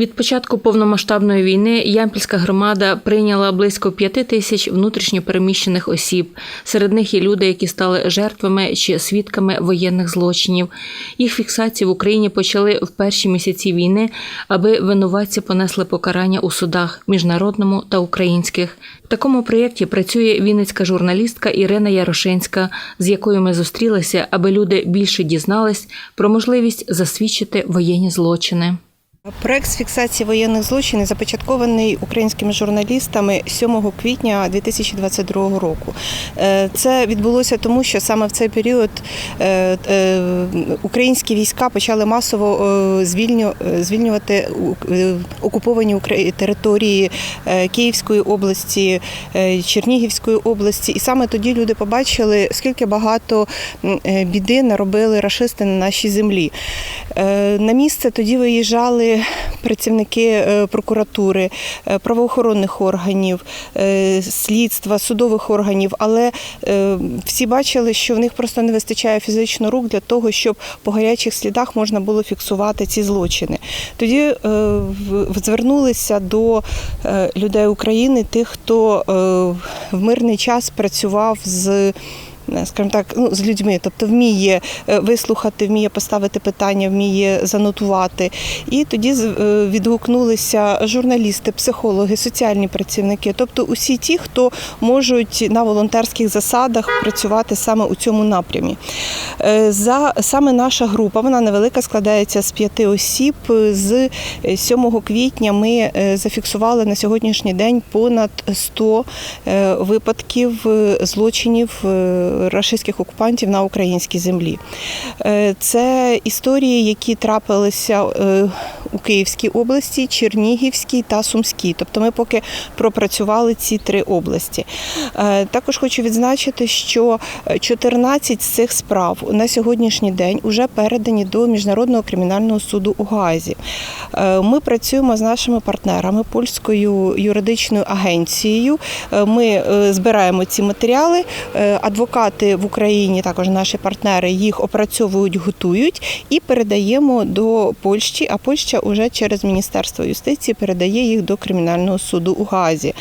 Від початку повномасштабної війни Ямпільська громада прийняла близько п'яти тисяч внутрішньопереміщених осіб. Серед них є люди, які стали жертвами чи свідками воєнних злочинів. Їх фіксацію в Україні почали в перші місяці війни, аби винуватці понесли покарання у судах міжнародному та українських. В такому проєкті працює вінницька журналістка Ірина Ярошинська, з якою ми зустрілися, аби люди більше дізнались про можливість засвідчити воєнні злочини. Проект з фіксації воєнних злочинів започаткований українськими журналістами 7 квітня 2022 року. Е, Це відбулося тому, що саме в цей період е, е, українські війська почали масово звільню- звільнювати окуповані території Київської області, Чернігівської області. І саме тоді люди побачили, скільки багато біди наробили рашисти на нашій землі. На місце тоді виїжджали працівники е, прокуратури, е, правоохоронних органів, е, слідства, судових органів, але всі бачили, що в них просто не вистачає фізично рук для того, щоб по гарячих слідах можна було фіксувати ці злочини. Тоді звернулися до людей України, тих, хто в мирний час працював з скажімо так, ну, з людьми, тобто вміє е, вислухати, вміє поставити питання, вміє занотувати. І тоді е, відгукнулися журналісти, психологи, соціальні працівники, тобто усі ті, хто можуть на волонтерських засадах працювати саме у цьому напрямі. Е, За саме наша група, вона невелика, складається з п'яти осіб. З 7 квітня ми е, зафіксували на сьогоднішній день понад 100 е, випадків е, злочинів е, рашистських окупантів на українській землі. Е, Це історії, які трапилися е, у Київській області, Чернігівській та Сумській. Тобто ми поки пропрацювали ці три області. Е, Також хочу відзначити, що 14 з цих справ на сьогоднішній день вже передані до Міжнародного кримінального суду у Гаазі. Е, Ми працюємо з нашими партнерами польською юридичною агенцією. Ми збираємо ці матеріали. Е, Адвокати в Україні, також наші партнери, їх опрацьовують, готують і передаємо до Польщі. А Польща вже через Міністерство юстиції передає їх до кримінального суду у Гаазі.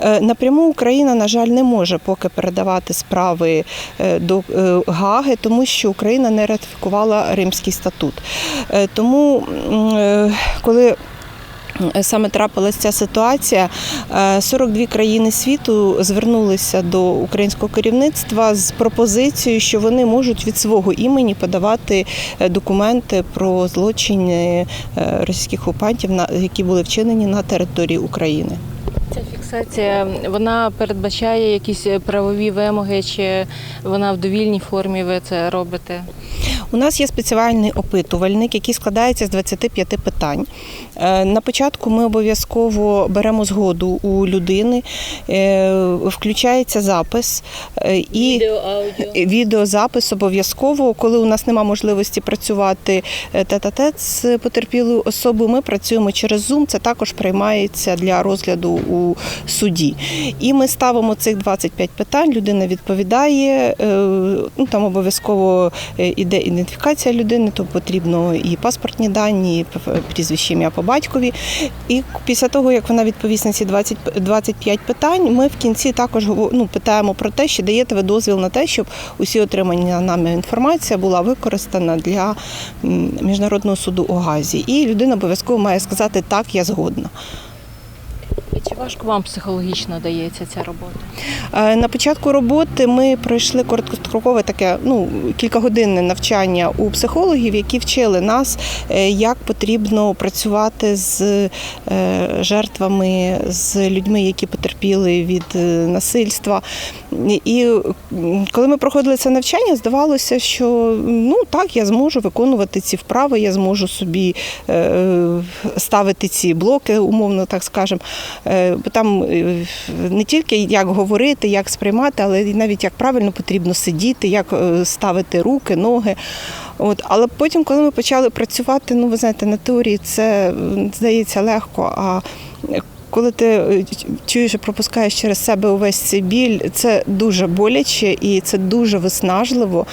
Е, Напряму Україна, на жаль, не може поки передавати справи е, до е, Гааги, тому що Україна не ратифікувала Римський статут. Тому, коли Саме трапилася ця ситуація. Е, 42 країни світу звернулися до українського керівництва з пропозицією, що вони можуть від свого імені подавати е, документи про злочини е, російських окупантів, які були вчинені на території України. Ця вона передбачає якісь правові вимоги, чи вона в довільній формі ви це робите? У нас є спеціальний опитувальник, який складається з 25 питань. Е, На початку ми обов'язково беремо згоду у людини, е, включається запис е, і відеозапис обов'язково. Коли у нас немає можливості працювати тет-а-тет з потерпілою особою, ми працюємо через Zoom. Це також приймається для розгляду у суді. І ми ставимо цих 25 питань. Людина відповідає. е, Ну там обов'язково е, іде ідентифікація людини, то потрібно і паспортні дані, і прізвище ім'я по батькові. І після того, як вона відповість на ці 20, 25 питань, ми в кінці також ну, питаємо про те, чи даєте ви дозвіл на те, щоб усі отримані нами інформація була використана для міжнародного суду у Газі. І людина обов'язково має сказати так, я згодна. Чи важко вам психологічно дається ця робота? Е, На початку роботи ми пройшли короткострокове таке ну кількагодинне навчання у психологів, які вчили нас, е, як потрібно працювати з е, жертвами, з людьми, які потерпіли від насильства. І коли ми проходили це навчання, здавалося, що ну так, я зможу виконувати ці вправи, я зможу собі е, ставити ці блоки, умовно так скажемо. Е, Бо там е, не тільки як говорити, як сприймати, але й навіть як правильно потрібно сидіти, як ставити руки, ноги. От, але потім, коли ми почали працювати, ну ви знаєте, на теорії це здається легко. А коли ти е, чуєш і пропускаєш через себе увесь цей біль, це дуже боляче і це дуже виснажливо.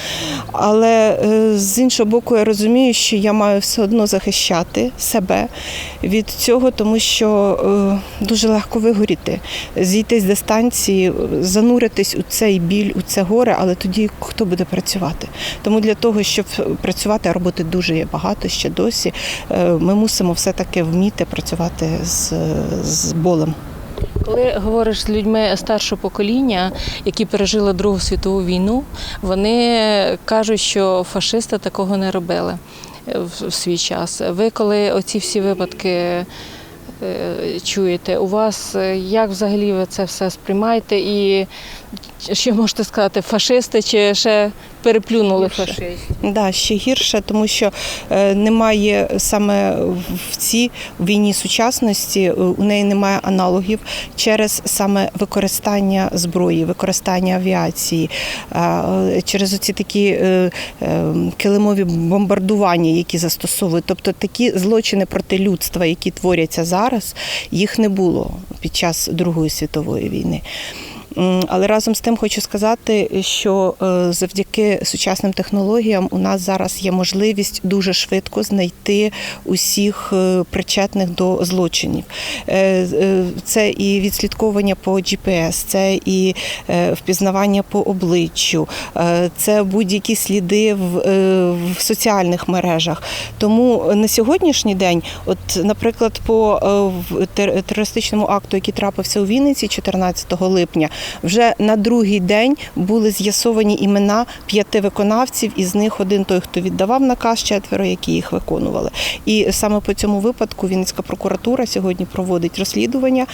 Але е, з іншого боку, я розумію, що я маю все одно захищати себе від цього, тому що е, дуже легко вигоріти, зійти з дистанції, зануритись у цей біль, у це горе, але тоді хто буде працювати? Тому для того, щоб працювати, а роботи дуже є багато ще досі. Ми мусимо все-таки вміти працювати з, з болем. Коли говориш з людьми старшого покоління, які пережили Другу світову війну, вони кажуть, що фашисти такого не робили е, в свій час. Ви коли оці всі випадки е, чуєте, у вас е, як взагалі ви це все сприймаєте? І що можете сказати, фашисти чи ще переплюнули фашистів? Да, ще гірше, тому що е, немає саме в цій війні сучасності, е, у неї немає аналогів через саме використання зброї, використання авіації, е, через оці такі е, е, килимові бомбардування, які застосовують. Тобто такі злочини проти людства, які творяться зараз, їх не було під час Другої світової війни. Але разом з тим хочу сказати, що е, завдяки сучасним технологіям у нас зараз є можливість дуже швидко знайти усіх е, причетних до злочинів. Е, Це і відслідковування по GPS, це і впізнавання по обличчю, це будь-які сліди в, в соціальних мережах. Тому на сьогоднішній день, от, наприклад, по терористичному акту, який трапився у Вінниці 14 липня, вже на другий день були з'ясовані імена п'яти виконавців, із них один той, хто віддавав наказ, четверо, які їх виконували. І саме по цьому випадку Вінницька прокуратура сьогодні проводить розслідування,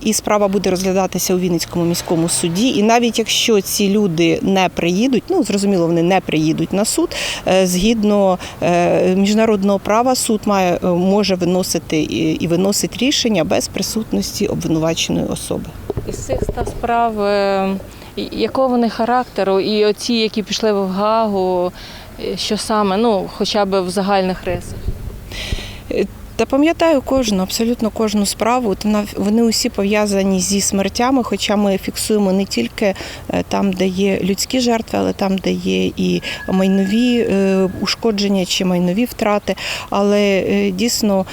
і справа буде розглядатися у Вінницькому міському суді. І навіть якщо ці люди не приїдуть, ну зрозуміло, вони не приїдуть на суд. Е, згідно е, міжнародного права, суд має е, може виносити і виносить рішення без присутності обвинуваченої особи. Із цих Справ, якого вони характеру, і оці, які пішли в Гагу, що саме, ну хоча б в загальних рисах. Е, та пам'ятаю кожну, абсолютно кожну справу. вони усі пов'язані зі смертями, хоча ми фіксуємо не тільки е, там, де є людські жертви, але там, де є і майнові е, ушкодження чи майнові втрати. Але дійсно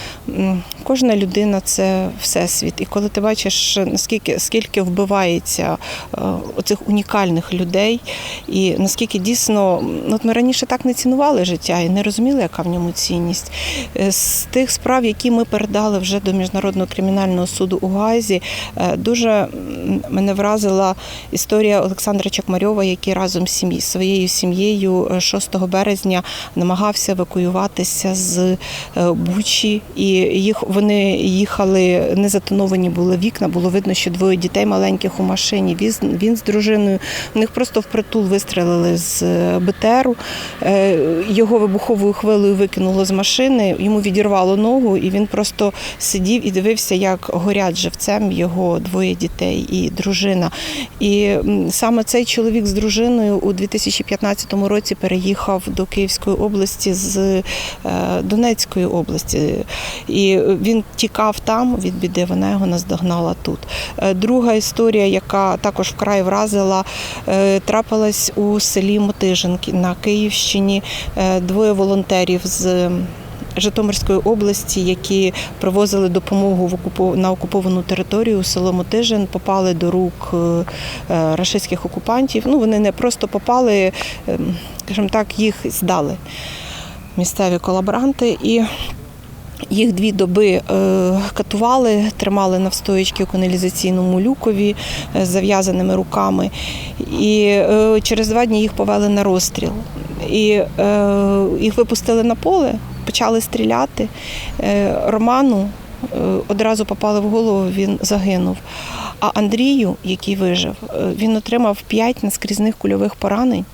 кожна людина це всесвіт. І коли ти бачиш, наскільки скільки вбивається е, оцих унікальних людей, і наскільки дійсно, от ми раніше так не цінували життя і не розуміли, яка в ньому цінність. Е, З тих справ, які ми передали вже до міжнародного кримінального суду у Газі, е, дуже мене вразила історія Олександра Чакмарьова, який разом з сім'ї- своєю сім'єю е, 6 березня намагався евакуюватися з Бучі, і їх вони їхали не затоновані були вікна. Було видно, що двоє дітей маленьких у машині. Він, він з дружиною. У них просто впритул вистрелили з е, БТРу. Е, Його вибуховою хвилею викинуло з машини, йому відірвало ногу, і він просто сидів і дивився, як горять живцем його двоє дітей і дружина. І саме цей чоловік з дружиною у 2015 році переїхав до Київської області з е, Донецької області. І він тікав там від біди, вона його наздогнала тут. Е, Друга історія, яка також вкрай вразила, е, трапилась у селі Мотижинки на Київщині. Е, Двоє волонтерів з Житомирської області, які привозили допомогу на окуповану територію село Мотижин, попали до рук рашистських окупантів. Ну, вони не просто попали, ем, скажімо так, їх здали місцеві колаборанти і. Їх дві доби е, катували, тримали на встоячки у каналізаційному люкові е, з зав'язаними руками. І е, через два дні їх повели на розстріл. І їх випустили на поле, почали стріляти. Роману одразу попали в голову, він загинув. А Андрію, який вижив, він отримав п'ять наскрізних кульових поранень.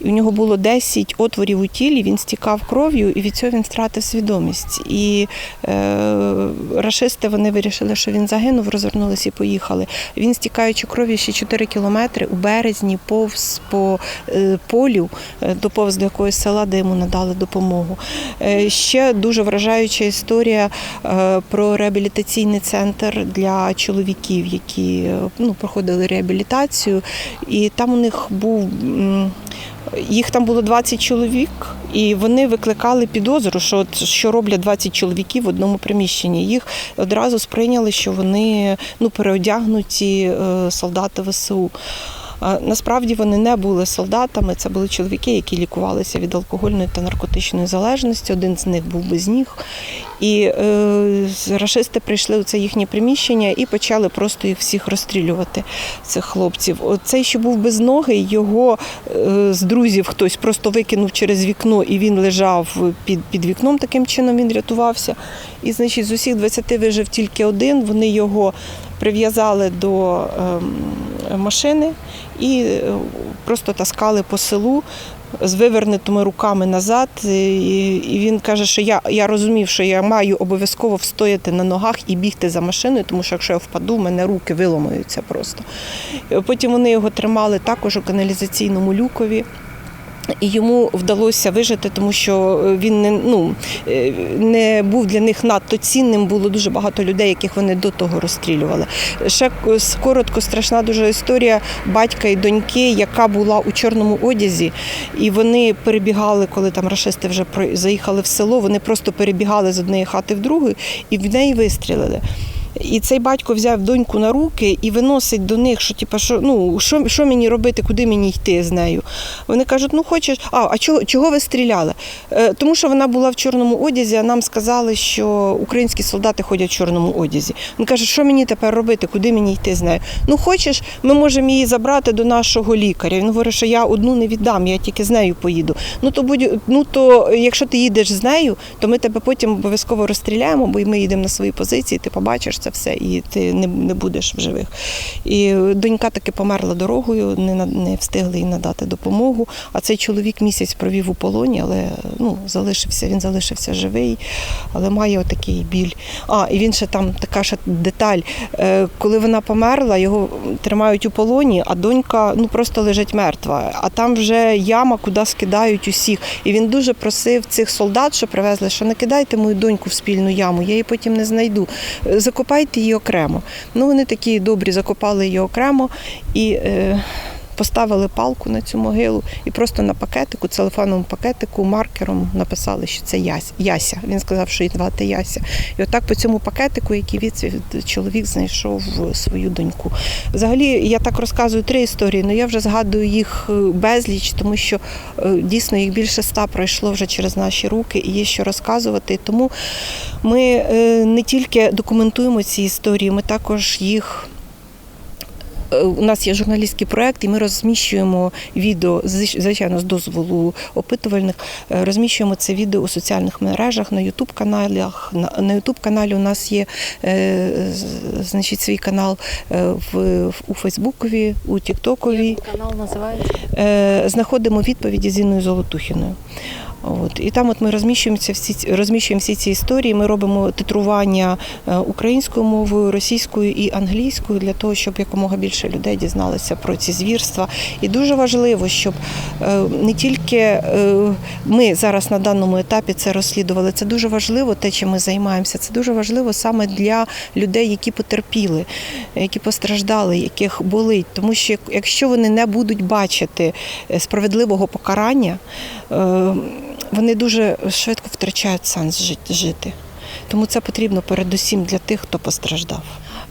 І у нього було 10 отворів у тілі, він стікав кров'ю, і від цього він втратив свідомість. І е, рашисти вони вирішили, що він загинув, розвернулися і поїхали. Він, стікаючи кров'ю ще 4 кілометри у березні, повз по е, полю, е, доповз до якогось села, де йому надали допомогу. Е, ще дуже вражаюча історія е, про реабілітаційний центр для чоловіків, які е, ну, проходили реабілітацію. І там у них був. Їх там було 20 чоловік, і вони викликали підозру, що що роблять 20 чоловіків в одному приміщенні. Їх одразу сприйняли, що вони ну, переодягнуті е, солдати ВСУ. Насправді вони не були солдатами, це були чоловіки, які лікувалися від алкогольної та наркотичної залежності. Один з них був без ніг. І е, рашисти прийшли у це їхнє приміщення і почали просто їх всіх розстрілювати, цих хлопців. Цей, що був без ноги, його е, з друзів хтось просто викинув через вікно, і він лежав під, під вікном. Таким чином він рятувався. І, значить, з усіх 20 вижив тільки один. Вони його прив'язали до ем, машини і е, просто таскали по селу. З вивернутими руками назад, і він каже, що я, я розумів, що я маю обов'язково встояти на ногах і бігти за машиною, тому що якщо я впаду, в мене руки виломаються просто. Потім вони його тримали також у каналізаційному люкові. І йому вдалося вижити, тому що він не, ну, е, не був для них надто цінним. Було дуже багато людей, яких вони до того розстрілювали. Ще коротко страшна дуже історія батька і доньки, яка була у чорному одязі, і вони перебігали, коли там рашисти вже заїхали в село. Вони просто перебігали з однієї хати в другу, і в неї вистрілили. І цей батько взяв доньку на руки і виносить до них, що типу, що ну що, що мені робити, куди мені йти з нею. Вони кажуть, ну хочеш, а, а чого, чого ви стріляли? Е, тому що вона була в чорному одязі, а нам сказали, що українські солдати ходять в чорному одязі. Він каже, що мені тепер робити, куди мені йти з нею? Ну хочеш, ми можемо її забрати до нашого лікаря. Він говорить, що я одну не віддам, я тільки з нею поїду. Ну то будь, ну то якщо ти їдеш з нею, то ми тебе потім обов'язково розстріляємо, бо ми їдемо на свої позиції, ти побачиш це все, і ти не, не будеш в живих. І донька таки померла дорогою, не, не встигли їй надати допомогу. А цей чоловік місяць провів у полоні, але ну, залишився, він залишився живий, але має отакий біль. А, і він ще там така ще деталь. Е, Коли вона померла, його тримають у полоні, а донька ну просто лежить мертва. А там вже яма, куди скидають усіх. І він дуже просив цих солдат, що привезли, що не кидайте мою доньку в спільну яму, я її потім не знайду. Е, Закопайте її окремо. Ну вони такі добрі, закопали її окремо і. Е, Поставили палку на цю могилу і просто на пакетику, целефоновому пакетику, маркером написали, що це Яся. Він сказав, що її звати Яся. І отак по цьому пакетику, який відсвіт, чоловік знайшов свою доньку. Взагалі, я так розказую три історії, але я вже згадую їх е, безліч, тому що е, дійсно їх більше ста пройшло вже через наші руки і є що розказувати. Тому ми е, не тільки документуємо ці історії, ми також їх. Е, У нас є журналістський проект, і ми розміщуємо відео, звичайно, з дозволу опитувальних. е, Розміщуємо це відео у соціальних мережах на Ютуб каналах. На, Ютуб каналі у нас є е, значить, свій канал в, у Фейсбукові, у Тіктокові. канал називається? Знаходимо відповіді з Інною Золотухіною. От. І там от ми розміщуємо, ці- всі, розміщуємо всі ці історії. Ми робимо титрування е, українською мовою, російською і англійською для того, щоб якомога більше людей дізналися про ці звірства. І дуже важливо, щоб е, не тільки е, ми зараз на даному етапі це розслідували. Це дуже важливо, те, чим ми займаємося. Це дуже важливо саме для людей, які потерпіли, які постраждали, яких болить. Тому що якщо вони не будуть бачити справедливого покарання, вони дуже швидко втрачають сенс жит- жити. Тому це потрібно передусім для тих, хто постраждав.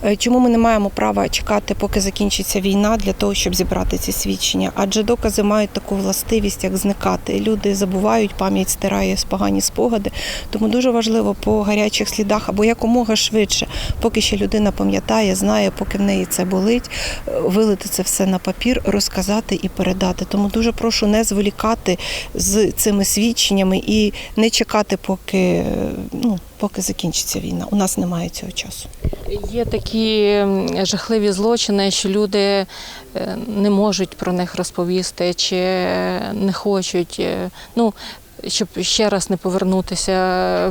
Е, Чому ми не маємо права чекати, поки закінчиться війна, для того, щоб зібрати ці свідчення? Адже докази мають таку властивість, як зникати. Люди забувають, пам'ять стирає погані спогади. Тому дуже важливо по гарячих слідах або якомога швидше, поки ще людина пам'ятає, знає, поки в неї це болить, е, вилити це все на папір, розказати і передати. Тому дуже прошу не зволікати з цими свідченнями і не чекати, поки е, ну. Поки закінчиться війна. У нас немає цього часу. Є такі жахливі злочини, що люди е, не можуть про них розповісти чи не хочуть. е, Ну, щоб ще раз не повернутися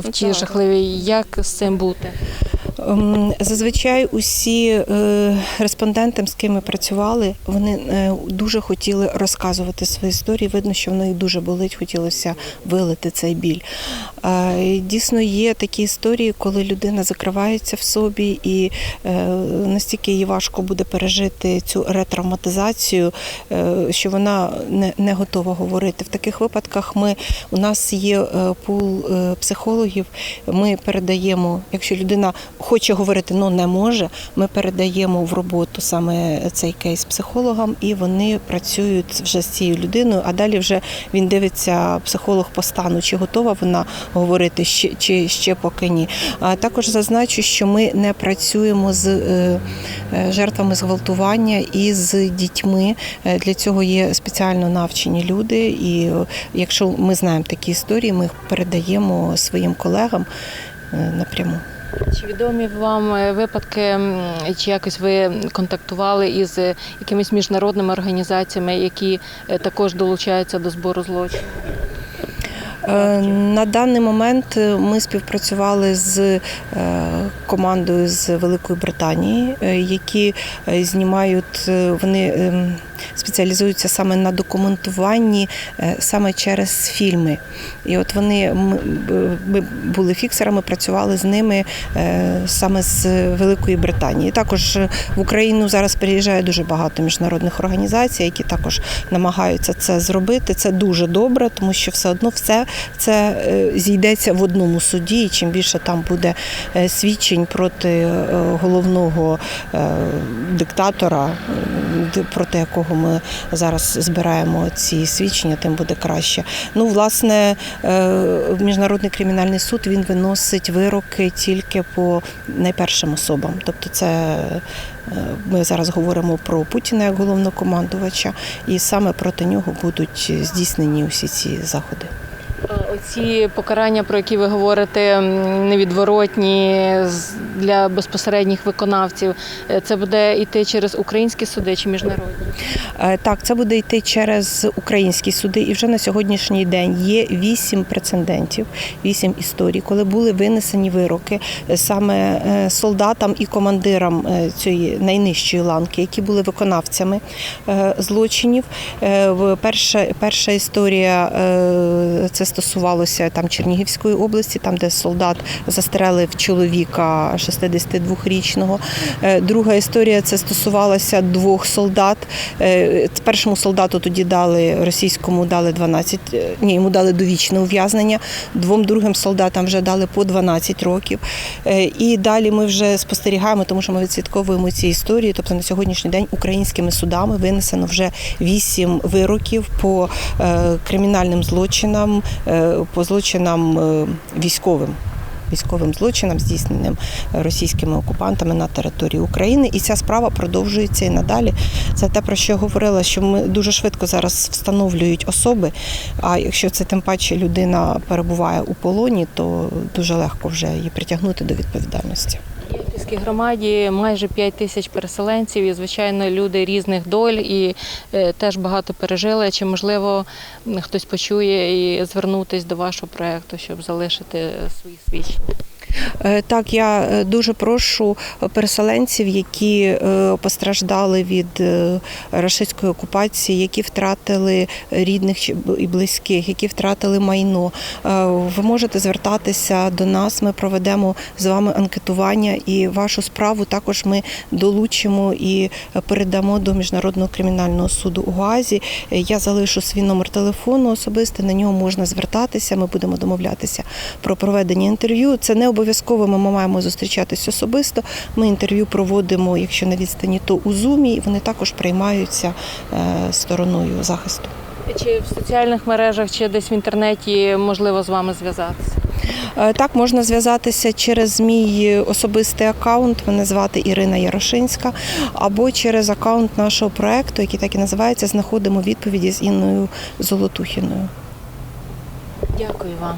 в ті Так. жахливі. Як з цим бути? Ем, Зазвичай усі е, респонденти, з ким ми працювали, вони е, дуже хотіли розказувати свої історії. Видно, що воно їх дуже болить, хотілося вилити цей біль. Е, Дійсно, є такі історії, коли людина закривається в собі, і настільки їй важко буде пережити цю ретравматизацію, що вона не, готова говорити. В таких випадках ми у нас є пул психологів. Ми передаємо, якщо людина хоче говорити, але не може, ми передаємо в роботу саме цей кейс психологам, і вони працюють вже з цією людиною. А далі вже він дивиться психолог по стану, чи готова вона говорити, чи ще поки ні. А також зазначу, що ми не працюємо з е, е, жертвами зґвалтування і з дітьми. Е, Для цього є спеціально навчені люди, і якщо ми знаємо такі історії, ми їх передаємо своїм колегам напряму. Чи відомі вам е, випадки, чи якось ви контактували із е, якимись міжнародними організаціями, які е, також долучаються до збору злочинів? На даний момент ми співпрацювали з командою з Великої Британії, які знімають, вони ем, спеціалізуються саме на документуванні е, саме через фільми. І от вони ми, були фіксерами, працювали з ними е, саме з Великої Британії. Також в Україну зараз приїжджає дуже багато міжнародних організацій, які також намагаються це зробити. Це дуже добре, тому що все одно все це е, зійдеться в одному суді. І чим більше там буде свідчень проти головного диктатора, проти якого ми зараз збираємо ці свідчення, тим буде краще. Ну, власне, е, міжнародний кримінальний суд він виносить вироки тільки по найпершим особам. Тобто, це е, ми зараз говоримо про Путіна як головнокомандувача, і саме проти нього будуть здійснені усі ці заходи. А Оці покарання, про які ви говорите, невідворотні для безпосередніх виконавців, е, це буде йти через українські суди чи міжнародні? Е, Так, це буде йти через українські суди, і вже на сьогоднішній день є вісім прецедентів, вісім історій, коли були винесені вироки е, саме солдатам і командирам цієї найнижчої ланки, які були виконавцями злочинів. Перша, перша історія це стосувалося там Чернігівської області, там де солдат застрелив чоловіка 62-річного. Е, Друга історія це стосувалася двох солдат. Е, Першому солдату тоді дали російському дали 12, е, ні, йому дали довічне ув'язнення. Двом другим солдатам вже дали по 12 років. І далі ми вже спостерігаємо, тому що ми відслідковуємо ці історії. Тобто на сьогоднішній день українськими судами винесено вже 8 вироків по кримінальним злочинам, по злочинам е, військовим військовим злочинам, здійсненим російськими окупантами на території України. І ця справа продовжується і надалі. Це те, про що я говорила, що ми дуже швидко зараз встановлюють особи. А якщо це тим паче людина перебуває у полоні, то дуже легко вже її притягнути до відповідальності. Євпільській громаді майже 5 тисяч переселенців, і звичайно люди різних доль і е, теж багато пережили. Чи можливо хтось почує і звернутись до вашого проекту, щоб залишити свої свідчення? Е, Так, я е, дуже прошу переселенців, які е, постраждали від рашистської окупації, які втратили рідних і близьких, які втратили майно. Ви можете звертатися до нас. Ми проведемо з вами анкетування, і вашу справу також ми долучимо і передамо до міжнародного кримінального суду у Гаазі. Е, Я залишу свій номер телефону особисто. На нього можна звертатися. Ми будемо домовлятися про проведення інтерв'ю. Це не обов'язково. Ми маємо зустрічатись особисто. Ми інтерв'ю проводимо, якщо на відстані, то у зумі. Вони також приймаються е, стороною захисту. Чи в соціальних мережах, чи десь в інтернеті можливо з вами зв'язатися? Е, Так, можна зв'язатися через мій особистий аккаунт, мене звати Ірина Ярошинська, або через аккаунт нашого проекту, який так і називається Знаходимо відповіді з Інною Золотухіною. Дякую вам.